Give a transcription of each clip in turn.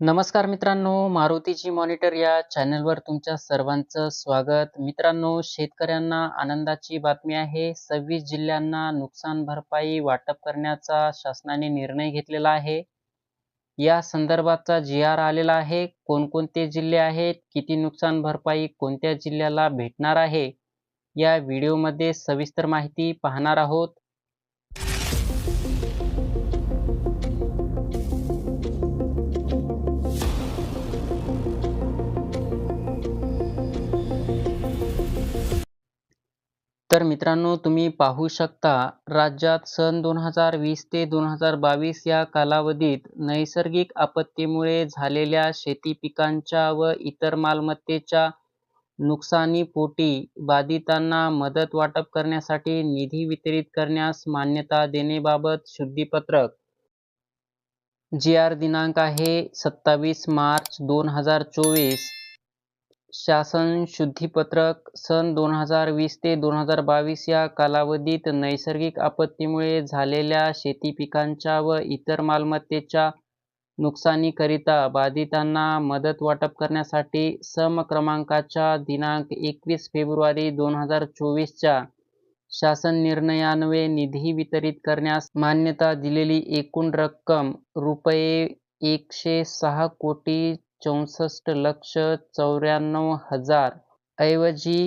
नमस्कार मित्रांनो मारुतीची मॉनिटर या चॅनलवर तुमच्या सर्वांचं स्वागत. मित्रांनो शेतकऱ्यांना आनंदाची बातमी आहे. सव्वीस जिल्ह्यांना नुकसान भरपाई वाटप करण्याचा शासनाने निर्णय घेतलेला आहे. या संदर्भाचा जी आर आलेला आहे. कोणकोणते जिल्हे आहेत? किती नुकसान भरपाई कोणत्या जिल्ह्याला भेटणार आहे? या व्हिडिओमध्ये सविस्तर माहिती पाहणार आहोत. तर मित्रांनो तुम्ही पाहू शकता राज्यात सन दोन हजार वीस ते दोन हजार बावीस या कालावधीत नैसर्गिक आपत्तीमुळे झालेल्या शेती पिकांच्या व इतर मालमत्तेच्या नुकसानीपोटी बाधितांना मदत वाटप करण्यासाठी निधी वितरित करण्यास मान्यता देण्याबाबत शुद्धीपत्रक. जी आर दिनांक आहे सत्तावीस मार्च दोन हजार चोवीस. शासन शुद्धीपत्रक सन दोन हजार वीस ते दोन हजार बावीस या कालावधीत नैसर्गिक आपत्तीमुळे झालेल्या शेती पिकांच्या व इतर मालमत्तेच्या नुकसानीकरिता बाधितांना मदत वाटप करण्यासाठी सम क्रमांकाच्या दिनांक एकवीस फेब्रुवारी दोन हजार चोवीसच्या शासन निर्णयान्वये निधी वितरित करण्यास मान्यता दिलेली एकूण रक्कम रुपये एकशे सहा कोटी चौसष्ट लक्ष चौऱ्याण्णव हजार ऐवजी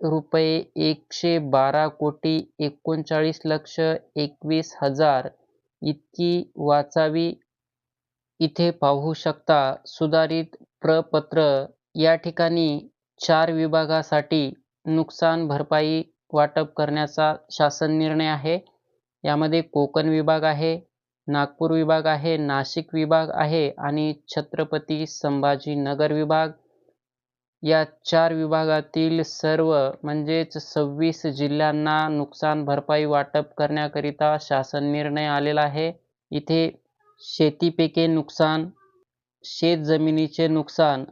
रुपये एकशे बारा कोटी एकोणचाळीस लक्ष एकवीस हजार इतकी वाचावी इथे पाहू शकता सुधारित प्रपत्र. या ठिकाणी चार विभागासाठी नुकसान भरपाई वाटप करण्याचा शासन निर्णय आहे. यामध्ये कोकण विभाग आहे नागपूर विभाग आहे नाशिक विभाग आहे आणि छत्रपती संभाजीनगर विभाग. या चार विभागातील सर्व म्हणजेच सव्वीस जिल्ह्यांना नुकसान भरपाई वाटप करण्याकरिता शासन निर्णय आलेला आहे. इथे शेतीपिके नुकसान शेत जमिनीचे नुकसान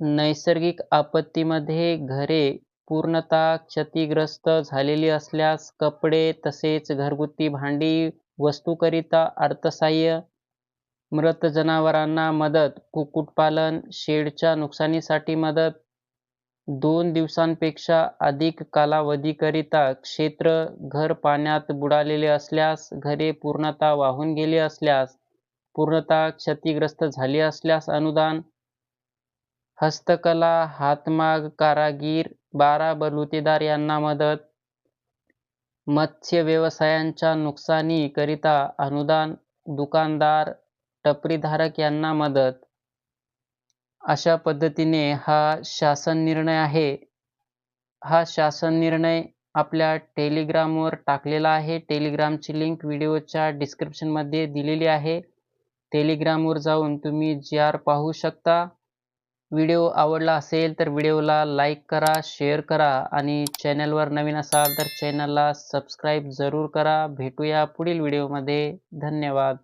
नैसर्गिक आपत्तीमध्ये घरे पूर्णतः क्षतिग्रस्त झालेली असल्यास कपडे तसेच घरगुती भांडी वस्तूकरिता अर्थसहाय्य मृत जनावरांना मदत कुक्कुटपालन शेडच्या नुकसानीसाठी मदत दोन दिवसांपेक्षा अधिक कालावधीकरिता क्षेत्र घर पाण्यात बुडालेले असल्यास घरे पूर्णतः वाहून गेली असल्यास पूर्णतः क्षतिग्रस्त झाली असल्यास अनुदान हस्तकला हातमाग कारागीर बारा बलुतेदार यांना मदत मत्स्य व्यवसायांच्या नुकसानीकरिता अनुदान दुकानदार टपरीधारक यांना मदत. अशा पद्धतीने हा शासन निर्णय आहे. हा शासन निर्णय आपल्या टेलिग्रामवर टाकलेला आहे. टेलिग्रामची लिंक व्हिडिओच्या डिस्क्रिप्शनमध्ये दिलेली आहे. टेलिग्रामवर जाऊन तुम्ही जी आर पाहू शकता. व्हिडिओ आवडला असेल तर व्हिडिओला लाईक करा शेअर करा आणि चॅनलवर नवीन असाल तर चॅनलला सबस्क्राईब जरूर करा. भेटूया पुढील व्हिडिओमध्ये. धन्यवाद.